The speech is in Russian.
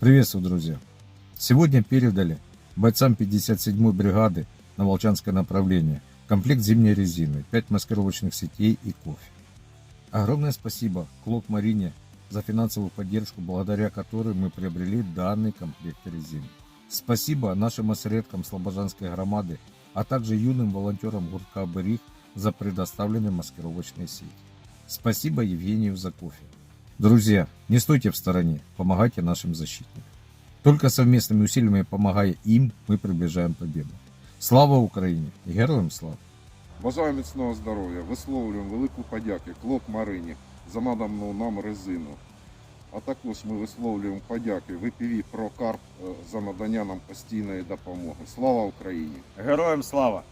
Приветствую, друзья! Сегодня передали бойцам 57-й бригады на Волчанское направление комплект зимней резины, 5 маскировочных сетей и кофе. Огромное спасибо Клок Марине за финансовую поддержку, благодаря которой мы приобрели данный комплект резины. Спасибо нашим осередкам Слобожанской громады, а также юным волонтерам гуртка «Берег» за предоставленные маскировочные сети. Спасибо Евгению за кофе. Друзья, не стойте в стороне, помогайте нашим защитникам. Только совместными усилиями, помогая им, мы приближаем победу. Слава Україні! і Героям слава! Бажаю міцного здоров'я, висловлюємо велику подяки Клок Марині за надану нам резину. А також ми висловлюємо подяки ВПВ Прокарп е, за надання нам постійної допомоги. Слава Україні! Героям слава!